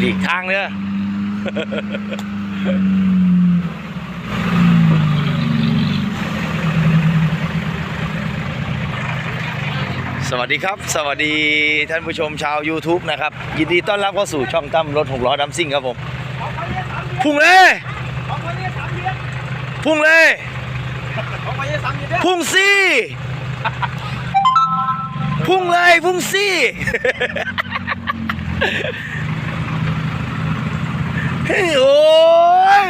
หลีกทางเนอะสวัสดีครับ สวัสดีท่านผู้ชมชาว YouTube นะครับ ยินดีต้อนรับเข้าสู่ช่องตั้มรถหกล้อดัมซิ่งครับผม พุ่งเลยพุ่งเลยพุ่งซี่ พุ่งเลย พุ่งซี่ โอ้ย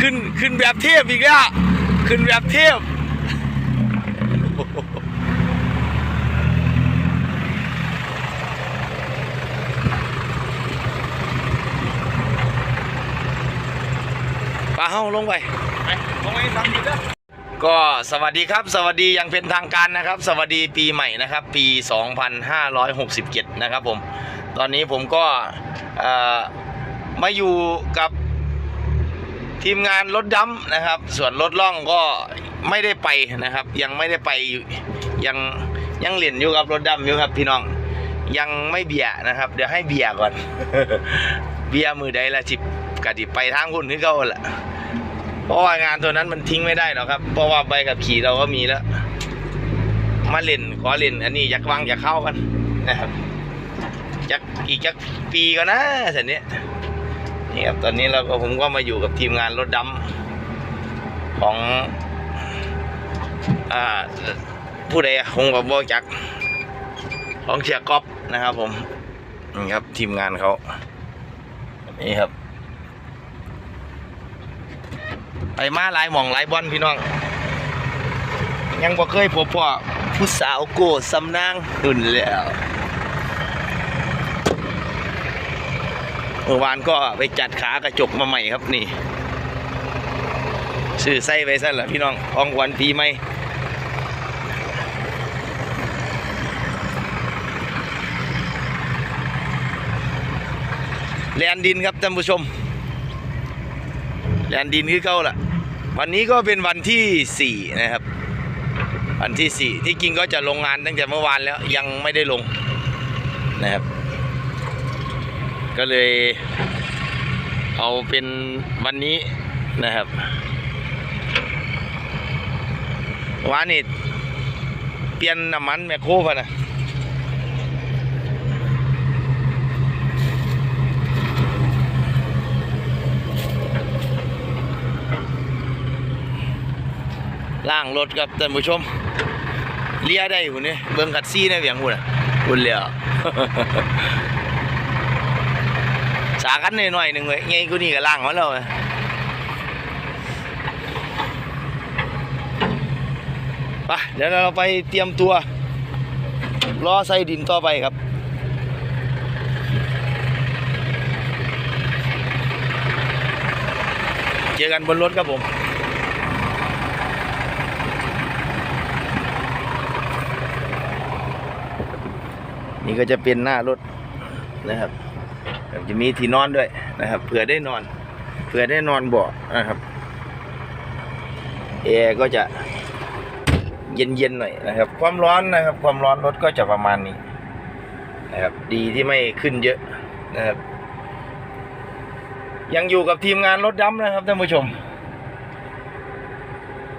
ขึ้นขึ้นแบบเทพอีกแล้วขึ้นแบบเทพปลาเฮ้าลงไปของคนนี้สามเดือก็สวัสดีครับ สวัสดีอย่างเป็นทางการนะครับ สวัสดีปีใหม่นะครับ ปี 2567 นะครับผม ตอนนี้ผมก็เอ่อ มาอยู่กับทีมงานรถดำนะครับ ส่วนรถล่องก็ไม่ได้ไปนะครับ ยังไม่ได้ไปยังยังเหรียญอยู่กับรถดำอยู่ครับพี่น้อง ยังไม่เบียนะครับ เดี๋ยวให้เบียก่อน เบียมือใดละจิบกะดิไปทางคุณคือเขาแหละเพราะว่างานตัวนั้นมันทิ้งไม่ได้หรอกครับ เพราะว่าใบขับขี่เราก็มีแล้ว มาเล่นขอเล่น อันนี้อยากวางอยากเข้ากันนะครับจักอีกจักปีก็นะสันนี้ นี่ครับตอนนี้เราก็ผมก็มาอยู่กับทีมงานรถดำของอ่าผู้ใดอะผมก็บอจักของเชียร์ก๊อฟนะครับ ผมนี่ครับทีมงานเขานี่ครับไปมาหลายหม่องหลายบอนพี่น้อง ยังบ่เคยพบพ่อผู้สาวโกสำนางหุ่นแล้ว เมื่อวานก็ไปจัดขากระจกมาใหม่ครับนี่ซื้อไส้ไปซะละพี่น้องของวันปีใหม่แลนดินครับท่านผู้ชมแลนดินคือเก่าล่ะวันนี้ก็เป็นวันที่สี่นะครับ วันที่สี่ที่จริงก็จะลงงานตั้งแต่เมื่อวานแล้วยังไม่ได้ลงนะครับ ก็เลยเอาเป็นวันนี้นะครับวานนี่เปลี่ยนน้ำมันแมคโครพะนะล่างรถครับท่านผู้ชม เลียได้หุ่นนี่เบิ่งคัดซี่ในเวียงหุ่นอะหุ่นเลยอะสากันหน่อยๆหนึ่งเว้ยไงกูนี่ก็ล่างมาแล้วเว้ยไปเดี๋ยวเราไปเตรียมตัวรอใส่ดินต่อไปครับเจอกันบนรถครับผมนี่ก็จะเป็นหน้ารถนะครับ จะมีที่นอนด้วยนะครับเผื่อได้นอนเผื่อได้นอนเบาะนะครับแอร์ก็จะเย็นๆหน่อยนะครับ ความร้อนนะครับ ความร้อนรถก็จะประมาณนี้นะครับ ดีที่ไม่ขึ้นเยอะนะครับ ยังอยู่กับทีมงานรถดำนะครับท่านผู้ชม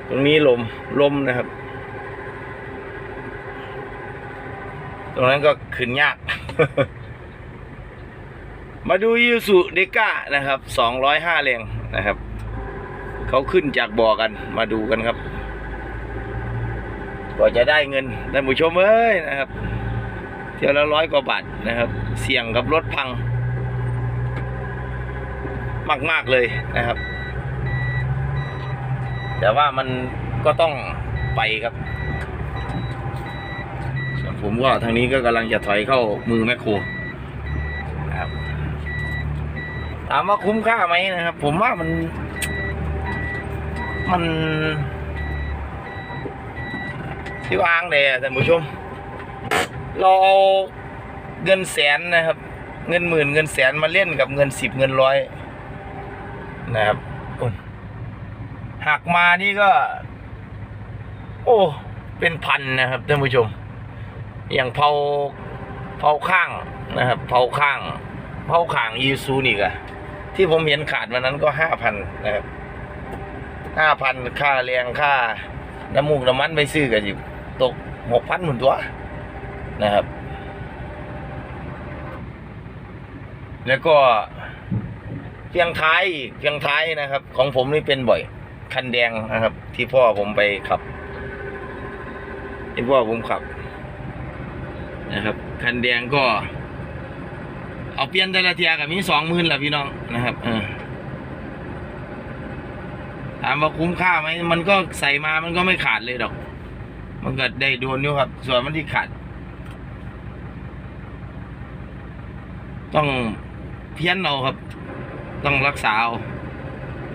ตรงนี้ลมลมนะครับ ตรงนั้นก็ขึ้นยาก มาดูยูสุเดก้านะครับ205แรงนะครับ เขาขึ้นจากบ่อกันมาดูกันครับก็จะได้เงินท่านผู้ชมเอ้ยนะครับ เที่ยวละร้อยกว่าบาทนะครับ เสี่ยงกับรถพัง มาก ๆ เลยนะครับ แต่ว่ามันก็ต้องไปครับส่วนผมก็ทางนี้ก็กำลังจะถอยเข้ามือแมคโครนะครับ ถามว่าคุ้มค่าไหมนะครับ ผมว่ามัน มันที่วางเลยท่านผู้ชม เราเอาเงินแสนนะครับ เงินหมื่นเงินแสนมาเล่นกับเงินสิบเงินร้อยนะครับโอ้ยหักมานี่ก็ โอ้ เป็นพันนะครับท่านผู้ชม อย่างเผาเผาข้างนะครับ เผาข้าง เผาข่างอีซูนี่กะ ที่ผมเห็นขาดวันนั้นก็ห้าพันนะครับห้าพันค่าแรงค่าน้ำมูกน้ำมันไปซื้อกันอยู่ตกหกพันหมุนตัวนะครับ แล้วก็เพียงท้ายเพียงท้ายนะครับ ของผมนี่เป็นบ่อย คันแดงนะครับ ที่พ่อผมไปขับ ที่พ่อผมขับนะครับ คันแดงก็ เอาเปลี่ยนแต่ละเทียกับมีสองหมื่นละพี่น้องนะครับเออถามว่าคุ้มค่าไหมมันก็ใส่มามันก็ไม่ขาดเลยดอก มันก็ได้โดนอยู่ครับ ส่วนมันที่ขาด ต้องเพี้ยนเอาครับ ต้องรักษาเอา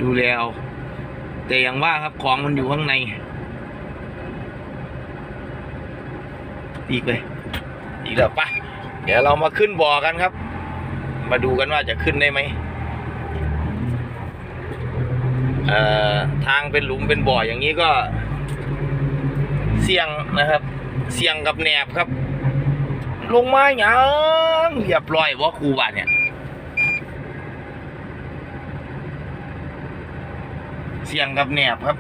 ดูแลเอาแต่อย่างว่าครับของมันอยู่ข้างในอีกเลยอีกแล้วปะเดี๋ยวเรามาขึ้นบ่อกันครับ มาดูกันว่าจะขึ้นได้ไหมเอ่อทางเป็นหลุมเป็นบ่ออย่างนี้ก็ เสี่ยงนะครับ เสี่ยงกับแหนบครับ ลงมาอย่างเรียบร้อยว่าครูบาเนี่ย เสี่ยงกับแหนบครับ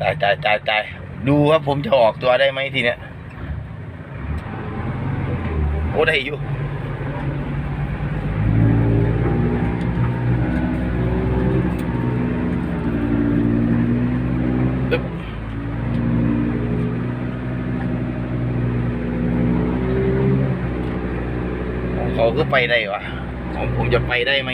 ตายตายตายตายดูครับผมจะออกตัวได้ไหมทีเนี้ยโอ้ได้อยู่อึ๊บของเขาก็ไปได้วะของผมจะไปได้ไหม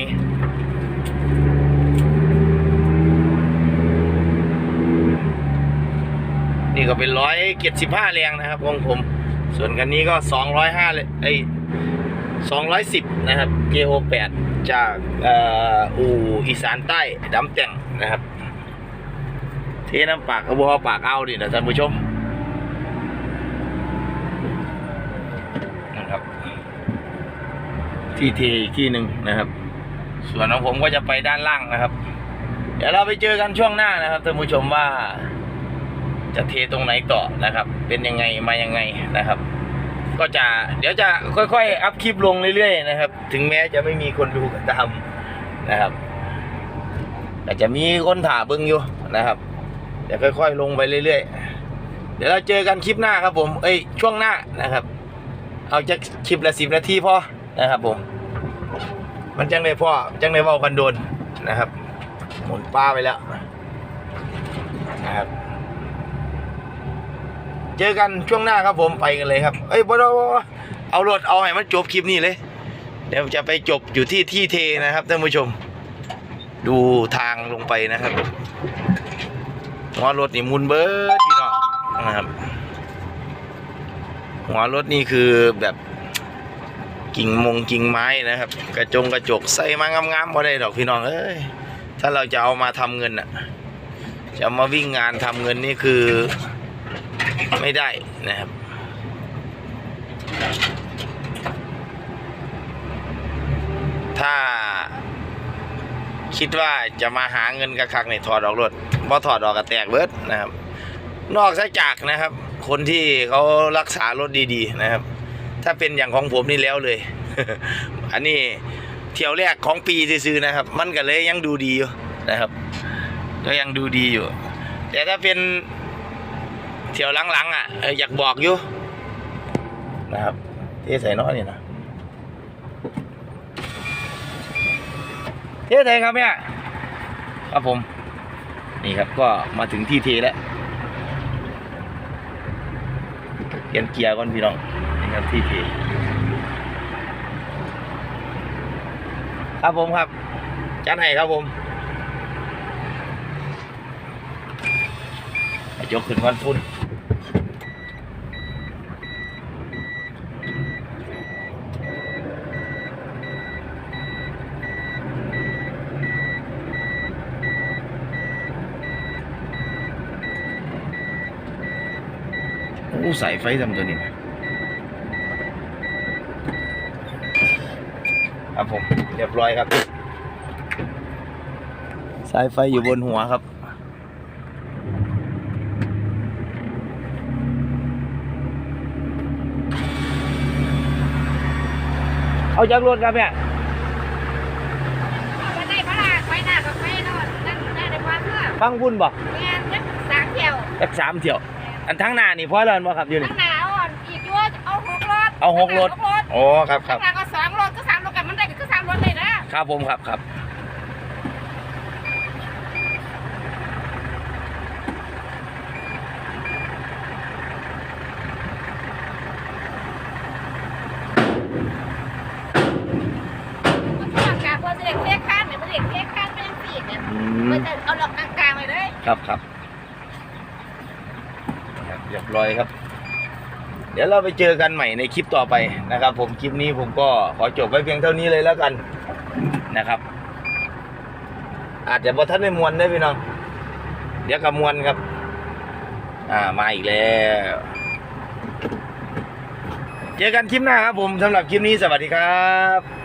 นี่ก็เป็นร้อยเจ็ดสิบห้าแรงนะครับของผม ส่วนกันนี้ก็สองร้อยห้าเลยไอสองร้อยสิบนะครับ JO แปดจากอู่อีสานใต้ดำแต่งนะครับ เทน้ำปากกระบอกปากเอาดินะท่านผู้ชมนะครับ ที่เทอีกที่หนึ่งนะครับ ส่วนของผมก็จะไปด้านล่างนะครับ เดี๋ยวเราไปเจอกันช่วงหน้านะครับท่านผู้ชมว่า จะเทตรงไหนต่อนะครับ เป็นยังไงมายังไงนะครับ ก็จะเดี๋ยวจะค่อยๆ อัพคลิปลงเรื่อยๆนะครับ ถึงแม้จะไม่มีคนดูกันตามนะครับแต่จะมีคนถ่าเบิ้งอยู่นะครับเดี๋ยวค่อยๆ ลงไปเรื่อยๆ เดี๋ยวเราเจอกันคลิปหน้าครับผมเอ้ยช่วงหน้านะครับ เอาจะคลิปละสิบนาทีพอนะครับผมมันจังเลยพ่อจังเลยว่ากันโดนนะครับ หมุนป้าไปแล้วนะครับ เจอกันช่วงหน้าครับผมไปกันเลยครับเอ้ยบดเอารถเอาให้มันจบคลิปนี้เลย เดี๋ยวจะไปจบอยู่ที่ที่เทนะครับท่านผู้ชม ดูทางลงไปนะครับหัวรถนี่มุนเบิร์ดพี่น้องนะครับหัวรถนี่คือแบบกิ่งมงกิ่งไม้นะครับ กระจงกระจกใส่มางามๆพอได้ดอกพี่น้องเอ้ยถ้าเราจะเอามาทำเงินอะจะมาวิ่งงานทำเงินนี่คือ ไม่ได้นะครับ ถ้าคิดว่าจะมาหาเงินกระคักในถอดออกรถพอถอดออกกระแตกเบิดนะครับ นอกจากนะครับ คนที่เขารักษารถดีๆนะครับ ถ้าเป็นอย่างของผมนี่แล้วเลย อันนี้เที่ยวแรกของปีซื้อนะครับ มันก็เลยยังดูดีอยู่นะครับ ก็ยังดูดีอยู่ แต่ถ้าเป็น เที่ยวหลังๆอะอยากบอกอยู่นะครับเทใส่น้อนี่นะเทใส่ครับเนี่ยครับผมนี่ครับก็มาถึงที่เทแล้วเปลี่ยนเกียร์ก่อนพี่น้องนี่ครับที่เทครับผมครับจัดให้ครับผมยกขึ้นวันพุ่น โอ้สายไฟทำตัวนี้ครับผมเรียบร้อยครับ สายไฟอยู่บนหัวครับเอาจากรถครับเนี่ยฟังวุ่นบ่แม่สามเที่ยวสามเที่ยว อันทั้งหน้านี่พอแล้วบ่ครับอยู่นี่ทั้งหนาวอ่อนอีกยั่วเอาหกรถเอาหกรถหกรถโอ้ครับครับข้างหน้าก็สองรถก็สามรถกันมันได้ก็สามรถเลยนะครับผมครับครับ มันต้องการพอจะเด็กเทข้านเนี่ยมันเด็กเทข้านไม่ยังปีกเนี่ยอืมันมจะเอาดอกกลางๆเลยเลยครับครับครับ เรียครับ เดี๋ยวเราไปเจอกันใหม่ในคลิปต่อไปนะครับ ผมคลิปนี้ผมก็ขอจบไว้เพียงเท่านี้เลยแล้วกันนะครับ อาจจะบอทันในมวลได้พี่น้องเดี๋ยวกับมวลครับ อ่ามาอีกแล้วเจอกันคลิปหน้าครับผมสำหรับคลิปนี้สวัสดีครับ